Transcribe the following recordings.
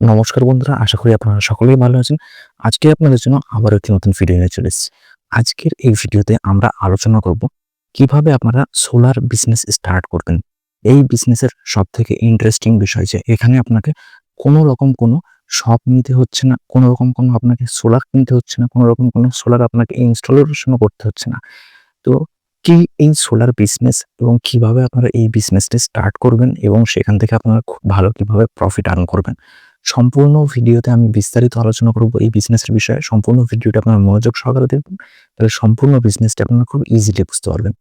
নমস্কার বন্ধুরা, আশা করি আপনারা সকলেই ভালো আছেন। আজকে আপনাদের জন্য আবার একটি নতুন ভিডিও নিয়ে চলে এসেছি। আজকের এই ভিডিওতে আমরা আলোচনা করব কীভাবে আপনারা সোলার বিজনেস স্টার্ট করবেন। এই বিজনেসের সব থেকে ইন্টারেস্টিং বিষয় যে এখানে আপনাকে কোনো রকম কোনো শপ নিতে হচ্ছে না, কোনো রকম কোনো আপনাকে সোলার কিনতে হচ্ছে না, কোনো রকম কোনো সোলার আপনাকে ইনস্টলেশনও করতে হচ্ছে না। তো কি এই সোলার বিজনেস এবং কীভাবে আপনারা এই বিজনেসটি স্টার্ট করবেন এবং সেখান থেকে আপনারা খুব ভালো কীভাবে প্রফিট আর্ন করবেন? সম্পূর্ণ ভিডিওতে আমি বিস্তারিত আলোচনা করব এই বিজনেসের বিষয়ে। সম্পূর্ণ ভিডিওটা আপনারা মনোযোগ সহকারে দেখবেন। তাহলে সম্পূর্ণ বিজনেসটা আপনারা খুব ইজিলি বুঝতে পারবেন।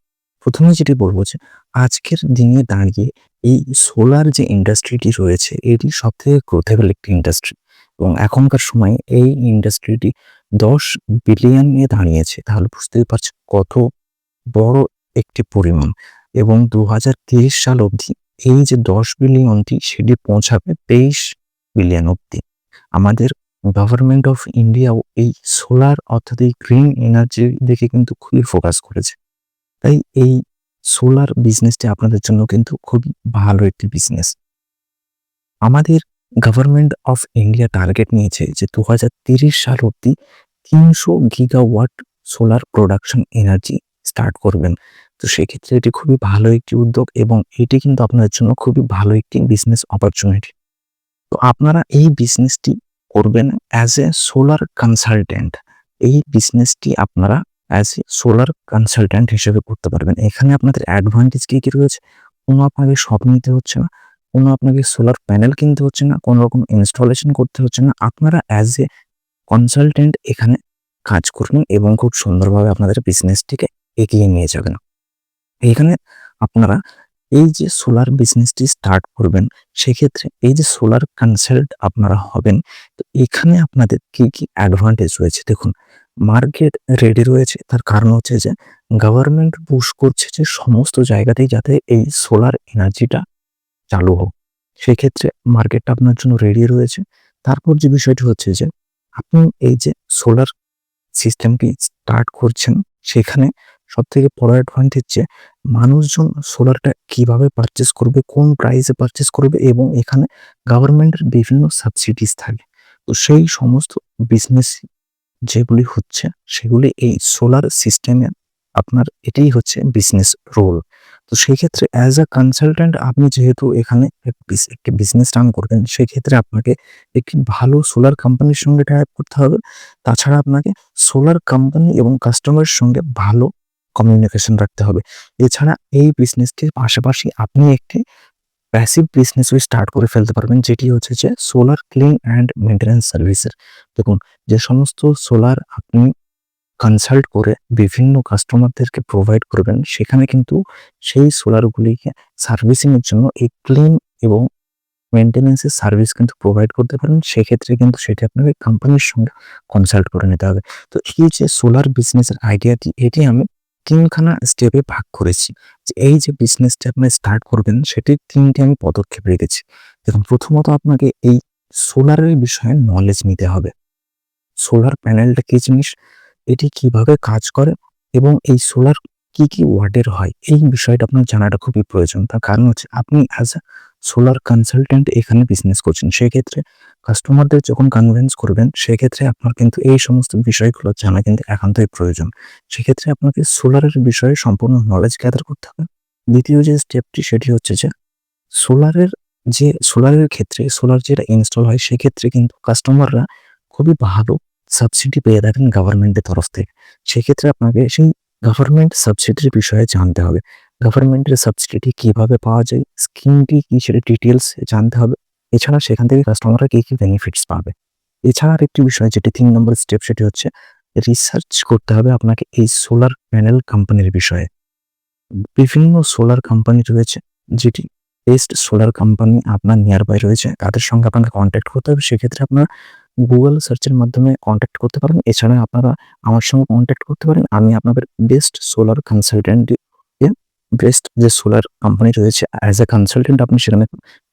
প্রথমে যেটি বলব যে, আজকের দিনে দাঁড়িয়ে এই সোলার যে ইন্ডাস্ট্রিটি রয়েছে, এটি সব থেকে গ্রোথেবল একটি ইন্ডাস্ট্রি এবং এখনকার সময়ে এই ইন্ডাস্ট্রিটি দশ বিলিয়ন নিয়ে দাঁড়িয়েছে। তাহলে বুঝতেই পারছেন কত বড় একটি পরিমাণ। এবং দু হাজার তেইশ সাল অবধি এই যে দশ বিলিয়নটি সেটি পৌঁছাবে তেইশ বিলিয়ন অব্দি আমাদের গভর্নমেন্ট অফ ইন্ডিয়াও এই সোলার অর্থাৎ এই গ্রিন এনার্জি দিকে কিন্তু খুবই ফোকাস করেছে। তাই এই সোলার বিজনেসটি আপনাদের জন্য কিন্তু খুবই ভালো একটি বিজনেস আমাদের গভর্নমেন্ট অফ ইন্ডিয়া টার্গেট নিয়েছে যে দু সাল অব্দি তিনশো gigawatt solar production energy start করবেন। তো সেক্ষেত্রে এটি খুবই ভালো একটি উদ্যোগ এবং এটি কিন্তু আপনাদের জন্য খুবই ভালো একটি বিজনেস অপরচুনিটি তো আপনারা এই বিজনেসটি করবেন অ্যাজ এ সোলার কনসালটেন্ট এই বিজনেসটি আপনারা অ্যাজ এ সোলার কনসালটেন্ট হিসেবে করতে পারবেন। এখানে আপনাদের অ্যাডভান্টেজ কী কী রয়েছে? কোনো আপনাকে সব নিতে হচ্ছে না, কোনো আপনাকে সোলার প্যানেল কিনতে হচ্ছে না, কোনো রকম ইনস্টলেশন করতে হচ্ছে না। আপনারা অ্যাজ এ কনসালটেন্ট এখানে কাজ করবেন এবং খুব সুন্দরভাবে আপনাদের বিজনেসটিকে এগিয়ে নিয়ে যাবেন। এখানে আপনারা এই যে সোলার বিজনেসটি স্টার্ট করবেন, সেক্ষেত্রে এই যে সোলার কনসাল্ট আপনারা হবেন, তো এখানে আপনাদের কি কি অ্যাডভান্টেজ রয়েছে? দেখুন মার্কেট রেডি রয়েছে, তার কারণ হচ্ছে যে গভর্নমেন্ট পুশ করছে যে সমস্ত জায়গাতেই যাতে এই সোলার এনার্জিটা চালু হোক। সেক্ষেত্রে মার্কেটটা আপনার জন্য রেডি রয়েছে। তারপর যে বিষয়টি হচ্ছে যে আপনি এই যে সোলার সিস্টেমটি স্টার্ট করছেন, সেখানে সব থেকে বড় অ্যাডভান্টেজ যে মানুষজন সোলারটা কীভাবে পারচেস করবে, কোন প্রাইসে পারচেস করবে এবং এখানে গভর্নমেন্টের বিভিন্ন সাবসিডিজ থাকে। তো সেই সমস্ত বিজনেস যেগুলি হচ্ছে, সেগুলি এই সোলার সিস্টেমে আপনার এটাই হচ্ছে বিজনেস রোল তো সেই ক্ষেত্রে অ্যাজ আ কনসালট্যান্ট আপনি যেহেতু এখানে একটি বিজনেস রান করবেন, সেক্ষেত্রে আপনাকে একটি ভালো সোলার কোম্পানির সঙ্গে টাইপ করতে হবে। তাছাড়া আপনাকে সোলার কোম্পানি এবং কাস্টমারের সঙ্গে ভালো কমিউনিকেশন রাখতে হবে। এছাড়া এই বিজনেসটির পাশাপাশি আপনি একটি প্যাসিভ বিজনেসও স্টার্ট করে ফেলতে পারবেন, যেটি হচ্ছে যে সোলার ক্লিন অ্যান্ড মেনটেন্যান্স সার্ভিসের দেখুন, যে সমস্ত সোলার আপনি কনসাল্ট করে বিভিন্ন কাস্টমারদেরকে প্রোভাইড করবেন, সেখানে কিন্তু সেই সোলারগুলিকে সার্ভিসিংয়ের জন্য এই ক্লিন এবং মেনটেন্যান্সের সার্ভিস কিন্তু প্রোভাইড করতে পারেন। সেক্ষেত্রে কিন্তু সেটি আপনাকে কোম্পানির সঙ্গে কনসাল্ট করে নিতে হবে। তো এই যে সোলার বিজনেসের আইডিয়াটি এটি আমি তিনখানা স্টেপে ভাগ করেছি। যে এই যে বিজনেসটা আপনি স্টার্ট করবেন, সেটির তিনটে আমি পদক্ষেপ রেখেছি। দেখুন, প্রথমত আপনাকে এই সোলারের বিষয়ে নলেজ নিতে হবে। সোলার প্যানেলটা কি জিনিস? এটি কীভাবে কাজ করে এবং এই সোলার কি কি ওয়ার্ডের হয়? এই বিষয়টা আপনার জানাটা খুবই প্রয়োজন। তার কারণ হচ্ছে, আপনি অ্যাজ আ সোলার কনসালটেন্ট এখানে বিজনেস করছেন। সেক্ষেত্রে কাস্টমারদের যখন কনভিন্স করবেন, সেক্ষেত্রে আপনার কিন্তু এই সমস্ত বিষয়গুলো জানা কিন্তু একান্তই প্রয়োজন। সেক্ষেত্রে আপনাকে সোলারের বিষয়ে সম্পূর্ণ নলেজ গ্যাদার করতে হবে। দ্বিতীয় যে স্টেপটি সেটি হচ্ছে যে সোলারের যে সোলারের ক্ষেত্রে সোলার যেটা ইনস্টল হয়, সেক্ষেত্রে কিন্তু কাস্টমাররা খুবই ভালো সাবসিডি পেয়ে থাকেন গভর্নমেন্টের তরফ থেকে। সেক্ষেত্রে আপনাকে সেই গভর্নমেন্ট সাবসিডির বিষয়ে জানতে হবে। গভর্নমেন্টের সাবসিডিটি কীভাবে পাওয়া যায় স্কিমটি কি সেটা ডিটেলস জানতে হবে। এছাড়া সেখান থেকে কাস্টমাররা কী কী বেনিফিটস পাবে? এছাড়া আরেকটি বিষয়, যেটি তিন নম্বর স্টেপ সেটি হচ্ছে রিসার্চ করতে হবে আপনাকে এই সোলার প্যানেল কোম্পানির বিষয়ে। বিভিন্ন সোলার কোম্পানি রয়েছে, যেটি বেস্ট সোলার কোম্পানি আপনার নিয়ার বাই রয়েছে। তাদের সঙ্গে আপনাকে কন্ট্যাক্ট করতে হবে। সেক্ষেত্রে আপনার গুগল সার্চের মাধ্যমে কন্ট্যাক্ট করতে পারেন। এছাড়া আপনারা আমার সঙ্গে কন্ট্যাক্ট করতে পারেন। আমি আপনাদের বেস্ট সোলার কনসালটেন্ট বেস্ট যে সোলার কোম্পানি রয়েছে অ্যাজ এ কনসালটেন্ট আপনি সেখানে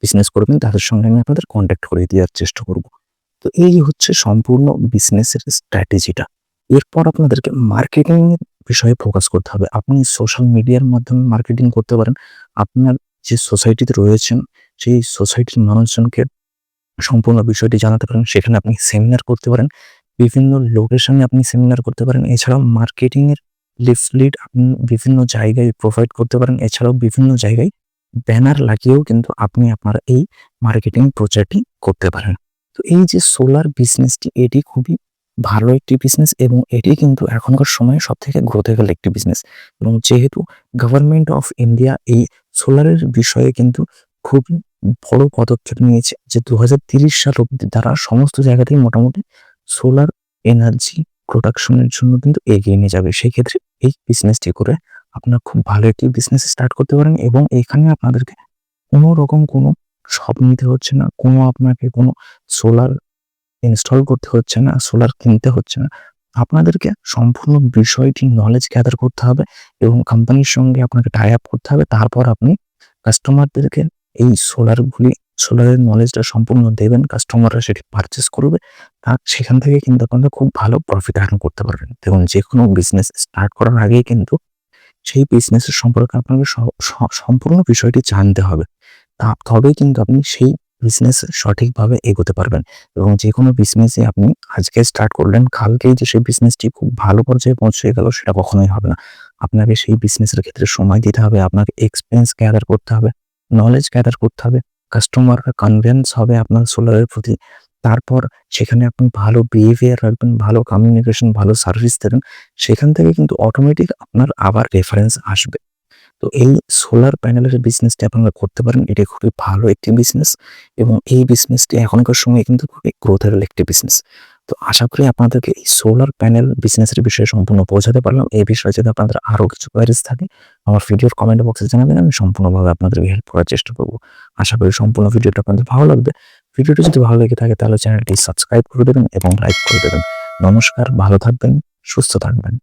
বিজনেস করবেন, তাদের সঙ্গে আমি আপনাদের কন্ট্যাক্ট করে দেওয়ার চেষ্টা করব। তো এই হচ্ছে সম্পূর্ণ বিজনেসের স্ট্র্যাটেজিটা এরপর আপনাদেরকে মার্কেটিং এর বিষয়ে ফোকাস করতে হবে। আপনি সোশ্যাল মিডিয়ার মাধ্যমে মার্কেটিং করতে পারেন। আপনার যে সোসাইটিতে রয়েছেন, সেই সোসাইটির মানুষজনকে সম্পূর্ণ বিষয়টি জানাতে পারেন। সেখানে আপনি সেমিনার করতে পারেন। বিভিন্ন লোকেশনে আপনি সেমিনার করতে পারেন। এছাড়াও মার্কেটিংয়ের লিফলেট আপনি বিভিন্ন জায়গায় প্রোভাইড করতে পারেন। এছাড়াও বিভিন্ন জায়গায় ব্যানার লাগিয়েও কিন্তু আপনি আপনার এই মার্কেটিং প্রচারটি করতে পারেন। তো এই যে সোলার বিজনেসটি এটি খুবই ভালো একটি বিজনেস এবং এটি কিন্তু এখনকার সময়ে সব থেকে গ্রোথেবল একটি বিজনেস এবং যেহেতু গভর্নমেন্ট অফ ইন্ডিয়া এই সোলারের বিষয়ে কিন্তু খুবই বড় পদক্ষেপ নিয়েছে যে দু সাল অব্দি তারা সমস্ত জায়গাতেই মোটামুটি সোলার এনার্জি প্রোডাকশনের জন্য কিন্তু এগিয়ে নিয়ে যাবে। সেই ক্ষেত্রে এই বিজনেসটি করে আপনার খুব ভালো একটি বিজনেস স্টার্ট করতে পারেন এবং এখানে আপনাদেরকে কোনো রকম কোনো শপ নিতে হচ্ছে না, কোনো আপনাকে কোনো সোলার ইনস্টল করতে হচ্ছে না সোলার কিনতে হচ্ছে না। আপনাদেরকে সম্পূর্ণ বিষয়টি নলেজ গ্যাদার করতে হবে এবং কোম্পানির সঙ্গে আপনাকে টাই আপ করতে হবে। তারপর আপনি কাস্টমারদেরকে এই সোলারগুলি সোলারের নলেজটা সম্পূর্ণ দেবেন কাস্টমাররা সেটি পারচেস করবে তার সেখান থেকে কিন্তু আপনারা খুব ভালো প্রফিট আর্ন করতে পারবেন। দেখুন যে কোনো বিজনেস স্টার্ট করার আগেই কিন্তু সেই বিজনেসের সম্পর্কে আপনাকে সম্পূর্ণ বিষয়টি জানতে হবে। তা তবেই কিন্তু আপনি সেই বিজনেস সঠিকভাবে এগোতে পারবেন এবং যে কোনো বিজনেসে আপনি আজকে স্টার্ট করলেন, কালকেই যে সেই বিজনেসটি খুব ভালো পর্যায়ে পৌঁছে গেল সেটা কখনোই হবে না। আপনাকে সেই বিজনেসের ক্ষেত্রে সময় দিতে হবে, আপনাকে এক্সপিরিয়েন্স গ্যাদার করতে হবে নলেজ গ্যাদার করতে হবে কাস্টমাররা কনভিন্স হবে আপনার সোলারের প্রতি। তারপর সেখানে আপনি ভালো বিহেভিয়ার রাখবেন, ভালো কমিউনিকেশন ভালো সার্ভিস দেবেন। সেখান থেকে কিন্তু অটোমেটিক আপনার আবার রেফারেন্স আসবে। তো এই সোলার প্যানেলের বিজনেসটি আপনারা করতে পারেন। এটি খুবই ভালো একটি বিজনেস এবং এই বিজনেসটি এখনকার সময় কিন্তু খুবই গ্রোথের একটি বিজনেস তো আশা করি আপনাদেরকে এই সোলার প্যানেল বিজনেসের বিষয়ে সম্পূর্ণ পৌঁছাতে পারলাম। এই বিষয়ে যদি আপনাদের আরও কিছু কোয়ারিজ থাকে, আমার ভিডিওর কমেন্ট বক্সে জানাবেন, আমি সম্পূর্ণভাবে আপনাদেরকে হেল্প করার চেষ্টা করব। আশা করি সম্পূর্ণ ভিডিওটা আপনাদের ভালো লাগবে। ভিডিওটি যদি ভালো লেগে থাকে, তাহলে চ্যানেলটি সাবস্ক্রাইব করে দেবেন এবং লাইক করে দেবেন। নমস্কার, ভালো থাকবেন, সুস্থ থাকবেন।